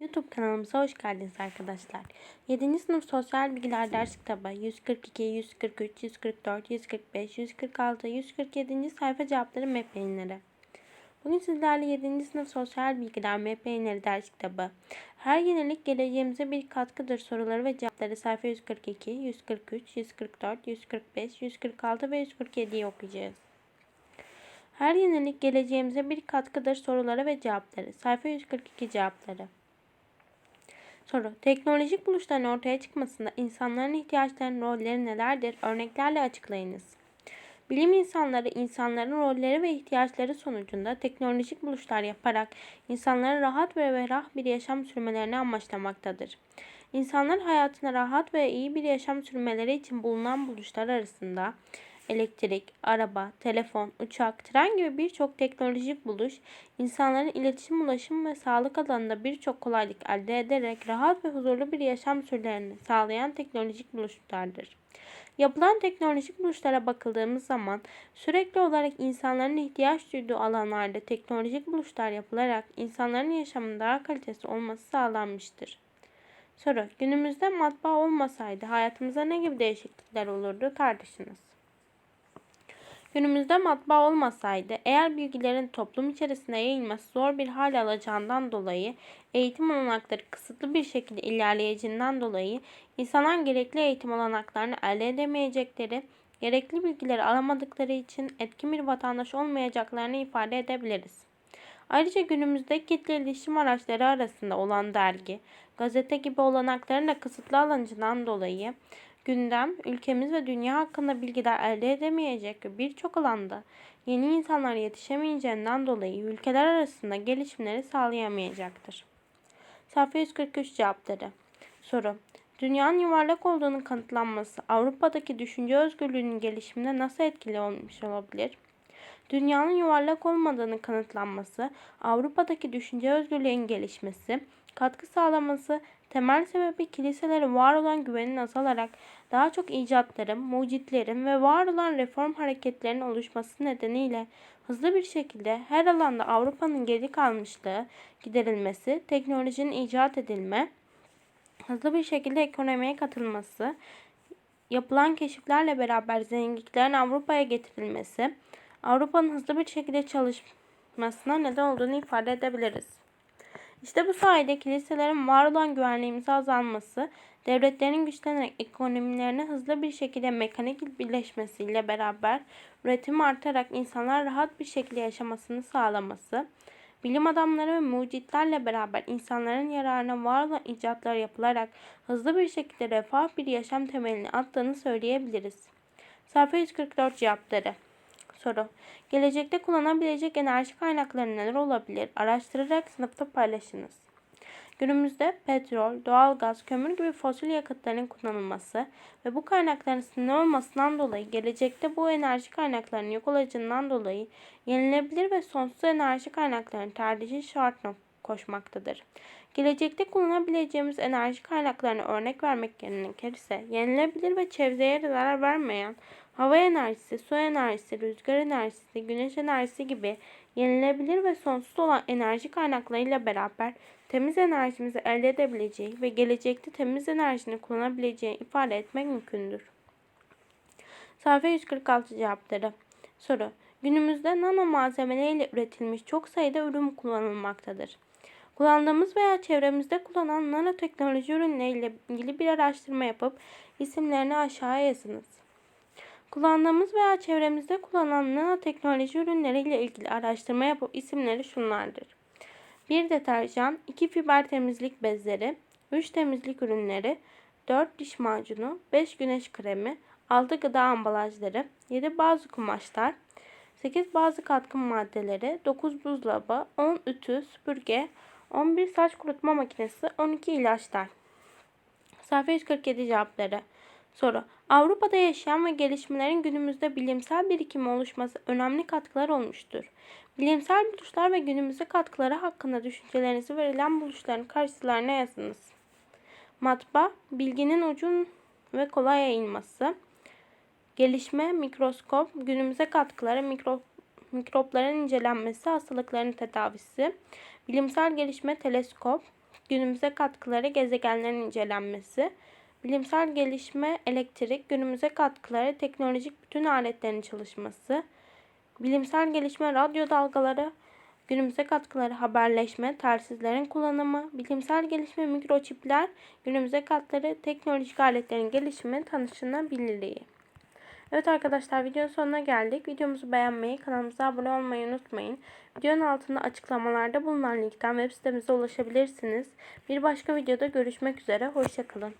YouTube kanalımıza hoş geldiniz arkadaşlar. 7. sınıf sosyal bilgiler ders kitabı 142, 143, 144, 145, 146, 147. sayfa cevapları MEP yayınları. Bugün sizlerle 7. sınıf sosyal bilgiler MEP yayınları ders kitabı. Her yenilik geleceğimize bir katkıdır soruları ve cevapları sayfa 142, 143, 144, 145, 146 ve 147'yi okuyacağız. Her yenilik geleceğimize bir katkıdır soruları ve cevapları. Sayfa 142 cevapları. Soru. Teknolojik buluşların ortaya çıkmasında insanların ihtiyaçlarının rolleri nelerdir? Örneklerle açıklayınız. Bilim insanları insanların rolleri ve ihtiyaçları sonucunda teknolojik buluşlar yaparak insanların rahat ve ferah bir yaşam sürmelerini amaçlamaktadır. İnsanlar hayatına rahat ve iyi bir yaşam sürmeleri için bulunan buluşlar arasında elektrik, araba, telefon, uçak, tren gibi birçok teknolojik buluş, insanların iletişim, ulaşım ve sağlık alanında birçok kolaylık elde ederek rahat ve huzurlu bir yaşam sürelerini sağlayan teknolojik buluşlardır. Yapılan teknolojik buluşlara bakıldığımız zaman sürekli olarak insanların ihtiyaç duyduğu alanlarda teknolojik buluşlar yapılarak insanların yaşamının daha kalitesi olması sağlanmıştır. Soru. Günümüzde matbaa olmasaydı hayatımıza ne gibi değişiklikler olurdu tartışınız. Günümüzde matbaa olmasaydı, eğer bilgilerin toplum içerisinde yayılması zor bir hal alacağından dolayı, eğitim olanakları kısıtlı bir şekilde ilerleyeceğinden dolayı, insanlar gerekli eğitim olanaklarını elde edemeyecekleri, gerekli bilgileri alamadıkları için etkin bir vatandaş olmayacaklarını ifade edebiliriz. Ayrıca günümüzde kitle iletişim araçları arasında olan dergi, gazete gibi olanakların da kısıtlı alıncından dolayı gündem, ülkemiz ve dünya hakkında bilgiler elde edemeyecek ve birçok alanda yeni insanlar yetişemeyeceğinden dolayı ülkeler arasında gelişimleri sağlayamayacaktır. Sayfa 143 cevapları. Soru. Dünyanın yuvarlak olduğunu kanıtlanması Avrupa'daki düşünce özgürlüğünün gelişimine nasıl etkili olmuş olabilir? Dünyanın yuvarlak olmadığını kanıtlanması, Avrupa'daki düşünce özgürlüğünün gelişmesi, katkı sağlaması temel sebebi kiliselere var olan güvenin azalarak daha çok icatların, mucitlerin ve var olan reform hareketlerinin oluşması nedeniyle hızlı bir şekilde her alanda Avrupa'nın geri kalmışlığı giderilmesi, teknolojinin icat edilme, hızlı bir şekilde ekonomiye katılması, yapılan keşiflerle beraber zenginliklerin Avrupa'ya getirilmesi, Avrupa'nın hızlı bir şekilde çalışmasına neden olduğunu ifade edebiliriz. İşte bu sayede kiliselerin var olan güvenliğimizi azalması, devletlerin güçlenerek ekonomilerini hızlı bir şekilde mekanik birleşmesiyle beraber üretim artarak insanlar rahat bir şekilde yaşamasını sağlaması, bilim adamları ve mucitlerle beraber insanların yararına var olan icatlar yapılarak hızlı bir şekilde refah bir yaşam temelini attığını söyleyebiliriz. Sayfa 144 cevapları Soru. Gelecekte kullanabilecek enerji kaynakları neler olabilir? Araştırarak sınıfta paylaşınız. Günümüzde petrol, doğalgaz, kömür gibi fosil yakıtların kullanılması ve bu kaynakların sınırlı olmasından dolayı gelecekte bu enerji kaynaklarının yok olacağından dolayı yenilebilir ve sonsuz enerji kaynaklarının tercihi şartına koşmaktadır. Gelecekte kullanabileceğimiz enerji kaynaklarını örnek vermek gerekirse yenilebilir ve çevreye zarar vermeyen hava enerjisi, su enerjisi, rüzgar enerjisi, güneş enerjisi gibi yenilebilir ve sonsuz olan enerji kaynaklarıyla beraber temiz enerjimizi elde edebileceği ve gelecekte temiz enerjini kullanabileceği ifade etmek mümkündür. Sayfa 146 cevapları. Soru. Günümüzde nano malzemeleriyle üretilmiş çok sayıda ürün kullanılmaktadır. Kullandığımız veya çevremizde kullanılan nanoteknoloji ürünleriyle ilgili bir araştırma yapıp isimlerini aşağıya yazınız. Kullandığımız veya çevremizde kullanılan nanoteknoloji ürünleriyle ilgili araştırma yapıp isimleri şunlardır. 1 deterjan, 2 fiber temizlik bezleri, 3 temizlik ürünleri, 4 diş macunu, 5 güneş kremi, 6 gıda ambalajları, 7 bazı kumaşlar, 8 bazı katkı maddeleri, 9 buzdolabı, 10 ütü, süpürge, 11 saç kurutma makinesi, 12 ilaçlar. Sayfa 147 cevapları. Soru. Avrupa'da yaşayan ve gelişmelerin günümüzde bilimsel birikimi oluşması önemli katkılar olmuştur. Bilimsel buluşlar ve günümüze katkıları hakkında düşüncelerinizi verilen buluşların karşılarına yazınız. Matbaa, bilginin ucun ve kolay yayılması. Gelişme, mikroskop, günümüze katkıları, mikro, mikropların incelenmesi, hastalıkların tedavisi. Bilimsel gelişme, teleskop, günümüze katkıları, gezegenlerin incelenmesi. Bilimsel gelişme, elektrik, günümüze katkıları, teknolojik bütün aletlerin çalışması. Bilimsel gelişme, radyo dalgaları, günümüze katkıları, haberleşme, telsizlerin kullanımı, bilimsel gelişme, mikroçipler, günümüze katkıları, teknolojik aletlerin gelişimi, tanışılabilirliği. Evet arkadaşlar videonun sonuna geldik. Videomuzu beğenmeyi, kanalımıza abone olmayı unutmayın. Videonun altında açıklamalarda bulunan linkten web sitemize ulaşabilirsiniz. Bir başka videoda görüşmek üzere. Hoşçakalın.